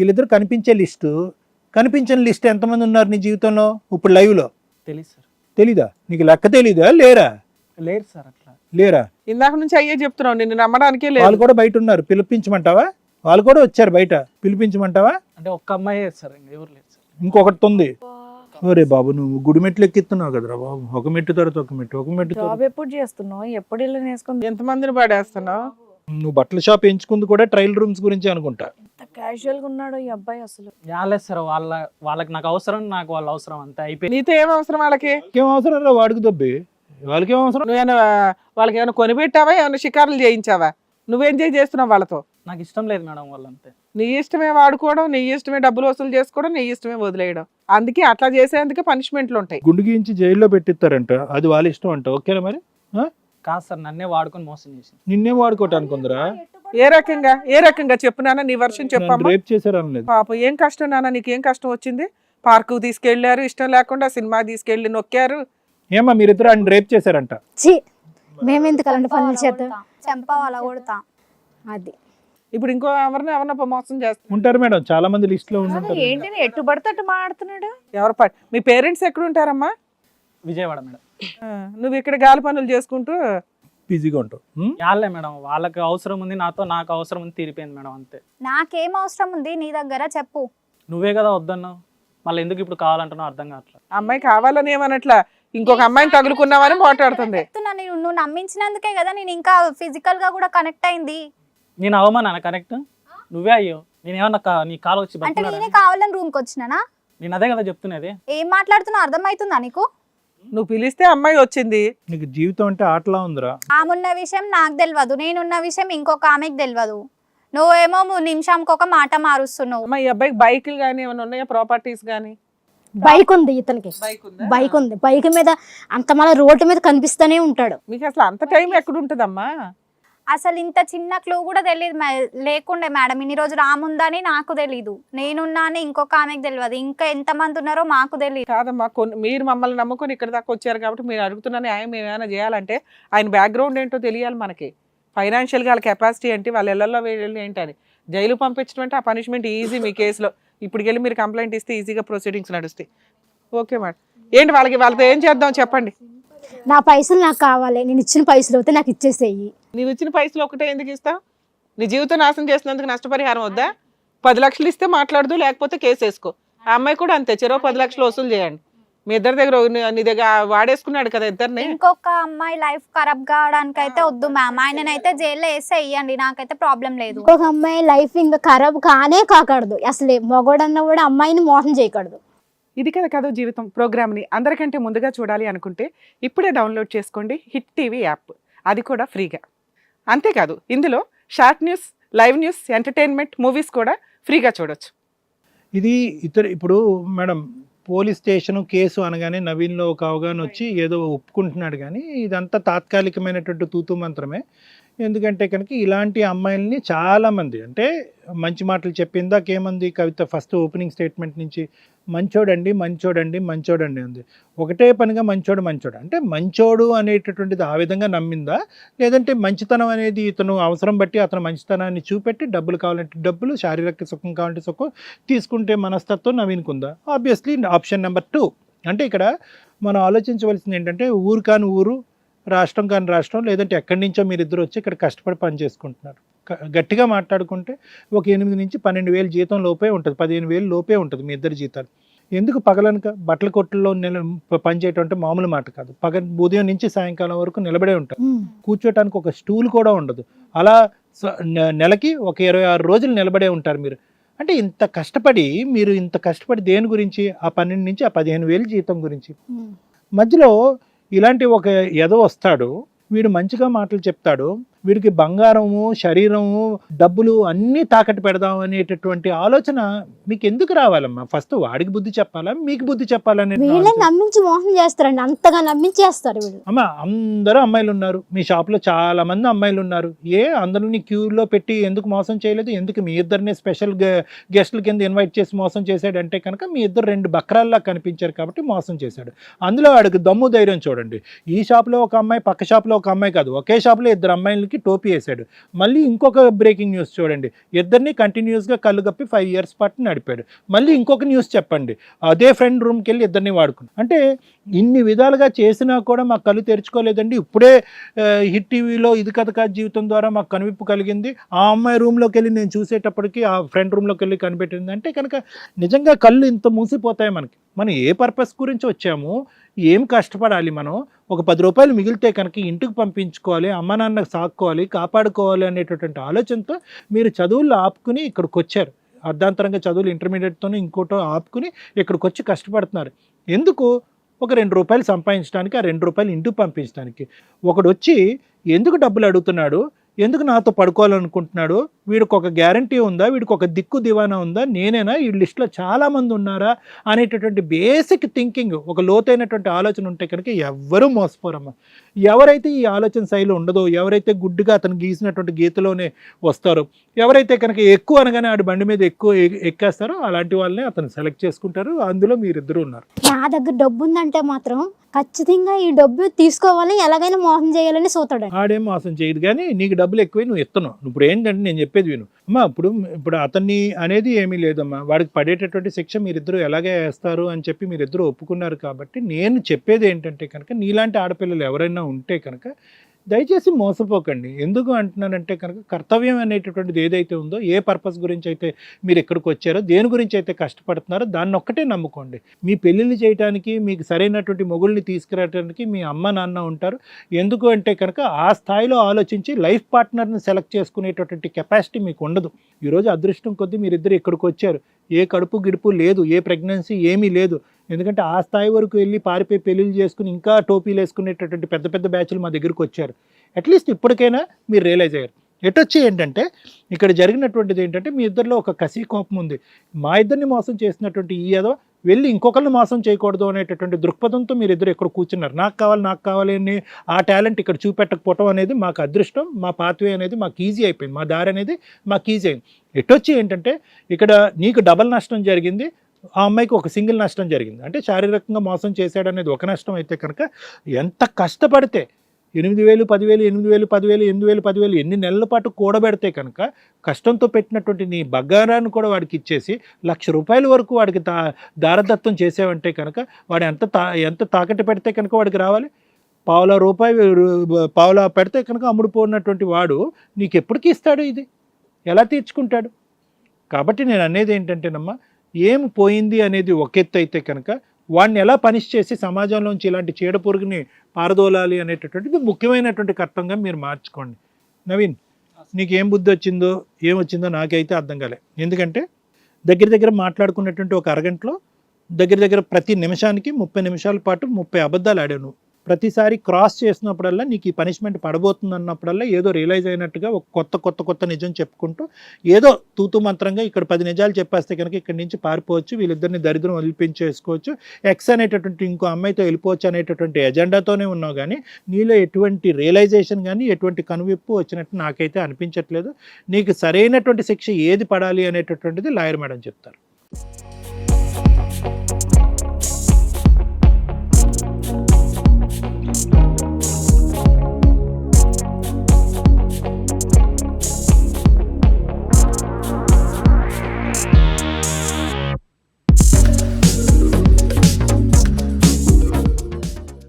వీళ్ళిద్దరు కనిపించే లిస్టు కనిపించని లిస్ట్ ఎంతమంది ఉన్నారు నీ జీవితంలో? ఇప్పుడు లైవ్లో. తెలియదు సార్. తెలీదా? నీకు లెక్క తెలీదా? లేరా? లేరు సార్ అట్లా. లేరా? ఇందాక నుంచి అయ్యే చెప్తున్నావు నిన్ను నమ్మడానికే వాళ్ళు లేదు కూడా బయట ఉన్నారు. పిలిపించమంటావా? వాళ్ళు కూడా వచ్చారు బయట. పిలిపించమంటావా? అంటే ఒక్క అమ్మాయి సార్ ఇంకా ఎవరు లేరు సార్. ఇంకొకటి ఉంది. ఒరే బాబు నువ్వు గుడి మెట్లు ఎక్కిస్తున్నావు కదరా బాబు. ఒక మెట్టు తర్వాత ఒక మెట్టు ఒక మెట్టు తర్వాత. జాబ్ ఎప్పుడు చేస్తున్నావు? ఎప్పుడు ఇల్లు వేసుకుని ఎంతమందిని పడేస్తున్నావు? నువ్వు బట్టల షాప్ ఎంచుకుంది కూడా ట్రయల్ రూమ్స్ గురించి అనుకుంటా. క్యాజువల్గా ఉన్నాడు ఈ అబ్బాయి అసలు? యాలేదు సార్ వాళ్ళ వాళ్ళకి నాకు అవసరం నాకు వాళ్ళ అవసరం అంతే అయిపోయింది. నీతో ఏం అవసరం వాళ్ళకి? ఏం అవసరం రా వాడికి దొబ్బి. వాళ్ళకి ఏం అవసరం నువ్వేమైనా వాళ్ళకి ఏమైనా కొనిపెట్టావా? ఏమైనా షికారులు చేయించావా? నువ్వేం చేయి చేస్తున్నావు వాళ్ళతో? నాకు ఇష్టం లేదు మేడం వాళ్ళు అంతే నీ ఇష్టమే వాడుకోవడం నీ ఇష్టమే డబ్బులు వసూలు చేసుకోవడం నీ ఇష్టమే వదిలేయడం. అందుకే అట్లా చేసేందుకే పనిష్మెంట్లు ఉంటాయి. గుండు గీయించి జైల్లో పెట్టిస్తారంట అది వాళ్ళ ఇష్టం అంట ఓకేనా మరి? కాదు సార్ నన్నే వాడుకొని మోసం చేసింది. నిన్నే వాడుకోవటానికి ఉందిరా? ఏ రకంగా? ఏ రకంగా చెప్పు నాన్న నీ వర్షం చెప్పమ్మా. రేప్ చేశారు అనలేదు పాపం ఏం కష్టం నాన్న నీకేం కష్టం వచ్చింది? పార్కు తీసుకెళ్ళారు ఇష్టం లేకుండా సినిమా తీసుకెళ్ళి నొక్కారు. ఏమా మీరిద్దరు ఆయన రేప్ చేశారంట. మేము ఎందుకు అలాంటి పనులు చేద్దాం? చెంప అలా కొడతా. అది. ఇప్పుడు ఇంకో ఎవరిని ఎవరినో మోసం చేస్తారు ఉంటారు మేడం చాలా మంది లిస్ట్లో ఉంటారు ఏంటి ఎట్టు పడితే అట్టు మాడుతున్నాడు ఎవరు ప- మీ పేరెంట్స్ ఎక్కడ ఉంటారమ్మా విజయవాడ మేడం. నువ్వు ఇక్కడ గాలి పనులు చేసుకుంటూ బిజీగా ఉంటావు? యాలే మేడం వాళ్ళకి అవసరం ఉంది నాతో నాకు అవసరం ఉంది తీరిపోయింది మేడం అంతే. నాకేం అవసరం ఉంది నీ దగ్గర చెప్పు. నువ్వే కదా వద్దన్నావు. మళ్ళీ ఎందుకు ఇప్పుడు కావాలంటున్నావు అర్థం కావట్లేదు. అమ్మాయి కావాలని ఏమనట్లా? ఇంకొక అమ్మాయిని తగులుకున్నావని మాట్లాడుతుంది. చెప్తున్నా నేను నువ్వు నమ్మించినందుకే కదా నేను ఇంకా ఫిజికల్గా కూడా కనెక్ట్ అయింది. నేను అవమానా కనెక్ట్ నువ్వే అయ్యో నేను ఏమన్నా కా- నీ కాలు వచ్చి అంటే? నేనే కావాలని రూమ్కి వచ్చినానా? నేను అదే కదా చెప్తున్నది. ఏం మాట్లాడుతున్నావు? అర్థమవుతుందా నీకు? నువ్వు పిలిస్తే అమ్మాయి వచ్చింది. నీకు జీవితం అంటే ఆటలా ఉందిరా. ఆమెన్న విషయం నాకు తెలియదు నేనున్న విషయం ఇంకొక ఆమెకు తెలియదు నువ్వేమో ము- నిమిషంకి ఒక మాట మారుస్తున్నావు. అమ్మాయి ఈ అబ్బాయికి బైకులు కానీ ఏమైనా ఉన్నాయా? ప్రాపర్టీస్ కానీ బైక్ ఉంది ఇతనికి. బైక్ ఉందా? బైక్ ఉంది. బైక్ మీద అంత మళ్ళీ రోడ్డు మీద కనిపిస్తూనే ఉంటాడు. మీకు అసలు అంత టైం ఎక్కడ ఉంటుందమ్మా? అసలు ఇంత చిన్న క్లూ కూడా తెలియదు మే- లేకుండే మేడం. ఇన్ని రోజులు ఆముందని నాకు తెలీదు. నేనున్నా అని ఇంకొక ఆమెకు తెలియదు ఇంకా ఎంతమంది ఉన్నారో మాకు తెలియదు కాదమ్మా కొన్ని మీరు మమ్మల్ని నమ్ముకొని ఇక్కడ దాకా వచ్చారు కాబట్టి మీరు అడుగుతున్న న్యాయం ఏమైనా చేయాలంటే ఆయన బ్యాక్గ్రౌండ్ ఏంటో తెలియాలి మనకి. ఫైనాన్షియల్గా వాళ్ళ కెపాసిటీ ఏంటి వాళ్ళ ఇళ్ళలో వెళ్ళి ఏంటని. జైలు పంపించడం అంటే ఆ పనిష్మెంట్ ఈజీ మీ కేసులో ఇప్పటికి వెళ్ళి మీరు కంప్లైంట్ ఇస్తే ఈజీగా ప్రొసీడింగ్స్ నడుస్తాయి. ఓకే మేడం ఏంటి వాళ్ళకి వాళ్ళతో ఏం చేద్దాం చెప్పండి? నా పైసలు నాకు కావాలి. నేను ఇచ్చిన పైసలు అయితే నాకు ఇచ్చేసేయి. నీవు ఇచ్చిన పైసలు ఒకటే ఎందుకు ఇస్తావు నీ జీవితం నాశనం చేసినందుకు నష్టపరిహారం వద్దా? పది లక్షలు ఇస్తే మాట్లాడదు లేకపోతే కేసు వేసుకో. ఆ అమ్మాయి కూడా అంతే చెరో పది లక్షలు వసూలు చేయండి. మీ ఇద్దరి దగ్గర నీ- దగ్గర వాడేసుకున్నాడు కదా ఇద్దరిని? ఇంకొక అమ్మాయి లైఫ్ ఖరాబ్ కావడానికి అయితే వద్దు మ్యామ్. ఆయననైతే జైల్లో వేస్తే ఇయ్యండి నాకైతే ప్రాబ్లం లేదు. ఇంకొక అమ్మాయి లైఫ్ ఇంకా ఖరాబ్ కానే కాకూడదు. అసలు మగోడన్న కూడా అమ్మాయిని మోసం చేయకూడదు. ఇది కదా కథ జీవితం ప్రోగ్రామ్ని అందరికంటే ముందుగా చూడాలి అనుకుంటే ఇప్పుడే డౌన్లోడ్ చేసుకోండి హిట్ టీవీ యాప్. అది కూడా ఫ్రీగా. అంతేకాదు ఇందులో short news live news entertainment movies కూడా ఫ్రీగా చూడొచ్చు. ఇది ఇతర ఇప్పుడు మేడం పోలీస్ స్టేషన్ కేసు అనగానే నవీన్లో ఒక అవగాహన వచ్చి ఏదో ఒప్పుకుంటున్నాడు కానీ ఇదంతా తాత్కాలికమైనటువంటి తూతు మంత్రమే. ఎందుకంటే కనుక ఇలాంటి అమ్మాయిల్ని చాలామంది అంటే మంచి మాటలు చెప్పిందాకేమంది? కవిత ఫస్ట్ ఓపెనింగ్ స్టేట్మెంట్ నుంచి మంచోడండి మంచోడండి మంచోడండి ఉంది ఒకటే పనిగా మంచోడు మంచోడు? అంటే మంచోడు అనేటటువంటిది ఆ విధంగా నమ్మిందా? లేదంటే మంచితనం అనేది ఇతను అవసరం బట్టి అతను మంచితనాన్ని చూపెట్టి డబ్బులు కావాలంటే డబ్బులు శారీరక సుఖం కావాలంటే సుఖం తీసుకుంటే మనస్తత్వం నవీనుకుందా? ఆబ్వియస్లీ ఆప్షన్ నెంబర్ టూ అంటే ఇక్కడ మనం ఆలోచించవలసింది ఏంటంటే ఊరు కాని ఊరు రాష్ట్రం కాని రాష్ట్రం లేదంటే ఎక్కడి నుంచో మీరు ఇద్దరు వచ్చి ఇక్కడ కష్టపడి పని చేసుకుంటున్నారు. గట్టిగా మాట్లాడుకుంటే ఒక ఎనిమిది నుంచి పన్నెండు వేలు జీతం లోపే ఉంటుంది. పదిహేను వేలు లోపే ఉంటుంది మీ ఇద్దరు జీతాలు. ఎందుకు పగలనక బట్టల కొట్టుల్లో నిల పని చేయటం అంటే మామూలు మాట కాదు. పగ ఉదయం నుంచి సాయంకాలం వరకు నిలబడే ఉంటారు కూర్చోటానికి ఒక స్టూల్ కూడా ఉండదు. అలా నెలకి ఒక ఇరవై ఆరు రోజులు నిలబడే ఉంటారు మీరు. అంటే ఇంత కష్టపడి మీరు ఇంత కష్టపడి దేని గురించి? ఆ పన్నెండు నుంచి ఆ పదిహేను వేలు జీతం గురించి. మధ్యలో ఇలాంటి ఒక ఎద వస్తాడు వీడు మంచిగా మాటలు చెప్తాడు వీడికి బంగారము శరీరము డబ్బులు అన్నీ తాకట్టు పెడదాం అనేటటువంటి ఆలోచన మీకు ఎందుకు రావాలమ్మా? ఫస్ట్ వాడికి బుద్ధి చెప్పాలా? మీకు బుద్ధి చెప్పాలనే నమ్మించి మోసం చేస్తారండి. అంతగా నమ్మించేస్తారు అమ్మ అందరూ అమ్మాయిలు ఉన్నారు. మీ షాప్లో చాలా మంది అమ్మాయిలు ఉన్నారు. ఏ అందరిని క్యూలో పెట్టి ఎందుకు మోసం చేయలేదు? ఎందుకు మీ ఇద్దరిని స్పెషల్ గెస్ట్ల కింద ఇన్వైట్ చేసి మోసం చేశాడంటే కనుక మీ ఇద్దరు రెండు బక్రాల్లా కనిపించారు కాబట్టి మోసం చేశాడు. అందులో వాడికి దమ్ము ధైర్యం చూడండి. ఈ షాప్లో ఒక అమ్మాయి పక్క షాప్లో ఒక అమ్మాయి కాదు. ఒకే షాప్లో ఇద్దరు అమ్మాయిలకి ఇద్దరికి టోపీ వేశాడు మళ్ళీ ఇంకొక బ్రేకింగ్ న్యూస్ చూడండి. ఇద్దరిని కంటిన్యూస్గా కళ్ళు కప్పి ఫైవ్ ఇయర్స్ పాటు నడిపాడు. మళ్ళీ ఇంకొక న్యూస్ చెప్పండి. అదే ఫ్రెండ్ రూమ్కి వెళ్ళి ఇద్దరిని వాడుకున్నాం అంటే ఇన్ని విధాలుగా చేసినా కూడా మాకు కళ్ళు తెరుచుకోలేదండి. ఇప్పుడే హిట్ టీవీలో ఇది కథ కాదు జీవితం ద్వారా మాకు కనువిప్పు కలిగింది. ఆ అమ్మాయి రూమ్లోకి వెళ్ళి నేను చూసేటప్పటికి ఆ ఫ్రెండ్ రూమ్లోకి వెళ్ళి కనిపెట్టింది. అంటే కనుక నిజంగా కళ్ళు ఇంత మూసిపోతాయి మనకి. మనం ఏ పర్పస్ గురించి వచ్చాము ఏం కష్టపడాలి మనం ఒక పది రూపాయలు మిగిలితే కనుక ఇంటికి పంపించుకోవాలి అమ్మ నాన్న సాక్కోవాలి కాపాడుకోవాలి అనేటటువంటి ఆలోచనతో మీరు చదువులు ఆపుకుని ఇక్కడికి వచ్చారు అర్ధాంతరంగా చదువులు ఇంటర్మీడియట్తోనే ఇంకోటో ఆపుకుని ఇక్కడికి వచ్చి కష్టపడుతున్నారు. ఎందుకు? ఒక రెండు రూపాయలు సంపాదించడానికి ఆ రెండు రూపాయలు ఇంటికి పంపించడానికి. ఒకడు వచ్చి ఎందుకు డబ్బులు అడుగుతున్నాడు? ఎందుకు నాతో పడుకోవాలనుకుంటున్నాడు? వీడికి ఒక గ్యారంటీ ఉందా? వీడికి ఒక దిక్కు దివానా ఉందా? నేనేనా? ఈ లిస్ట్లో చాలామంది ఉన్నారా? అనేటటువంటి బేసిక్ థింకింగ్ ఒక లోతైనటువంటి ఆలోచన ఉంటే కనుక ఎవ్వరూ మోసపోరమ్మా. ఎవరైతే ఈ ఆలోచన శైలి ఉండదో ఎవరైతే గుడ్డుగా అతను గీసినటువంటి గీతలోనే వస్తారో ఎవరైతే కనుక ఎక్కువ అనగానే ఆడి బండి మీద ఎక్కువ ఎక్కేస్తారో అలాంటి వాళ్ళని అతను సెలెక్ట్ చేసుకుంటారు. అందులో మీరిద్దరు ఉన్నారు. నా దగ్గర డబ్బు ఉందంటే మాత్రం ఖచ్చితంగా ఈ డబ్బు తీసుకోవాలి ఎలాగైనా మోసం చేయాలని చూతాడు ఆడేం మోసం చేయదు. కానీ నీకు డబ్బులు ఎక్కువై నువ్వు ఇస్తున్నావు ఇప్పుడు ఏంటంటే నేను చెప్పేది విను. అమ్మా ఇప్పుడు ఇప్పుడు అతన్ని అనేది ఏమీ లేదమ్మా. వాడికి పడేటటువంటి శిక్ష మీరిద్దరూ ఎలాగే వేస్తారు అని చెప్పి మీరిద్దరూ ఒప్పుకున్నారు కాబట్టి నేను చెప్పేది ఏంటంటే కనుక నీలాంటి ఆడపిల్లలు ఎవరైనా ఉంటే కనుక దయచేసి మోసపోకండి. ఎందుకు అంటున్నానంటే కనుక కర్తవ్యం అనేటటువంటిది ఏదైతే ఉందో ఏ పర్పస్ గురించి అయితే మీరు ఎక్కడికి వచ్చారో దేని గురించి అయితే కష్టపడుతున్నారో దాన్ని ఒక్కటే నమ్ముకోండి. మీ పెళ్ళిళ్ళు చేయడానికి మీకు సరైనటువంటి మొగుల్ని తీసుకురావడానికి మీ అమ్మ నాన్న ఉంటారు. ఎందుకు అంటే కనుక ఆ స్థాయిలో ఆలోచించి లైఫ్ పార్ట్నర్ని సెలెక్ట్ చేసుకునేటటువంటి కెపాసిటీ మీకు ఉండదు. ఈరోజు అదృష్టం కొద్దీ మీరిద్దరు ఇక్కడికి వచ్చారు. ఏ కడుపు గిడుపు లేదు ఏ ప్రెగ్నెన్సీ ఏమీ లేదు. ఎందుకంటే ఆ స్థాయి వరకు వెళ్ళి పారిపోయి పెళ్ళిళ్ళు చేసుకుని ఇంకా టోపీలు వేసుకునేటటువంటి పెద్ద పెద్ద బ్యాచ్లు మా దగ్గరికి వచ్చారు. అట్లీస్ట్ ఇప్పటికైనా మీరు రియలైజ్ అయ్యారు. ఎటొచ్చి ఏంటంటే ఇక్కడ జరిగినటువంటిది ఏంటంటే మీ ఇద్దరిలో ఒక కసి కోపం ఉంది. మా ఇద్దరిని మోసం చేసినటువంటి ఈ ఏదో వెళ్ళి ఇంకొకరిని మోసం చేయకూడదు అనేటటువంటి దృక్పథంతో మీరు ఇద్దరు ఇక్కడ కూర్చున్నారు. నాకు కావాలి నాకు కావాలి అని ఆ టాలెంట్ ఇక్కడ చూపెట్టకపోవటం అనేది మాకు అదృష్టం. మా పాత్వే అనేది మాకు ఈజీ అయిపోయింది. మా దారి అనేది మాకు ఈజీ అయింది. ఎటొచ్చి ఏంటంటే ఇక్కడ నీకు డబల్ నష్టం జరిగింది ఆ అమ్మాయికి ఒక సింగిల్ నష్టం జరిగింది. అంటే శారీరకంగా మోసం చేశాడు అనేది ఒక నష్టం అయితే కనుక ఎంత కష్టపడితే ఎనిమిది వేలు పదివేలు ఎనిమిది వేలు పదివేలు ఎనిమిది వేలు పదివేలు ఎన్ని నెలల పాటు కూడబెడితే కనుక కష్టంతో పెట్టినటువంటి నీ బగారాన్ని కూడా వాడికి ఇచ్చేసి లక్ష రూపాయల వరకు వాడికి దా దారదత్తం చేసావంటే కనుక వాడు ఎంత తా ఎంత తాకట్టు పెడితే కనుక వాడికి రావాలి? పావుల రూపాయి పావులా పెడితే కనుక అమ్ముడుపోయినటువంటి వాడు నీకు ఎప్పటికీ ఇస్తాడు ఇది? ఎలా తీర్చుకుంటాడు? కాబట్టి నేను అనేది ఏంటంటేనమ్మా ఏం పోయింది అనేది ఒక ఎత్తు అయితే కనుక వాడిని ఎలా పనిష్ చేసి సమాజంలోంచి ఇలాంటి చీడ పురుగుని పారదోలాలి అనేటటువంటిది ముఖ్యమైనటువంటి కర్తంగా మీరు మార్చుకోండి. నవీన్ నీకు ఏం బుద్ధి వచ్చిందో ఏం వచ్చిందో నాకైతే అర్థం కాలే. ఎందుకంటే దగ్గర దగ్గర మాట్లాడుకున్నటువంటి ఒక అరగంటలో దగ్గర దగ్గర ప్రతి నిమిషానికి ముప్పై నిమిషాల పాటు ముప్పై అబద్ధాలు ఆడావు నువ్వు. ప్రతిసారి క్రాస్ చేసినప్పుడల్లా నీకు ఈ పనిష్మెంట్ పడబోతుంది అన్నప్పుడల్లా ఏదో రియలైజ్ అయినట్టుగా ఒక కొత్త కొత్త కొత్త నిజం చెప్పుకుంటూ ఏదో తూతు మంత్రంగా ఇక్కడ పది నిజాలు చెప్పేస్తే కనుక ఇక్కడి నుంచి పారిపోవచ్చు వీళ్ళిద్దరిని దరిద్రం వదిలిపించేసుకోవచ్చు ఎక్స్ అనేటటువంటి ఇంకో అమ్మాయితో వెళ్ళిపోవచ్చు అనేటటువంటి ఎజెండాతోనే ఉన్నావు కానీ నీలో ఎటువంటి రియలైజేషన్ కానీ ఎటువంటి కనువిప్పు వచ్చినట్టు నాకైతే అనిపించట్లేదు. నీకు సరైనటువంటి శిక్ష ఏది పడాలి అనేటటువంటిది లాయర్ మేడం చెప్తారు.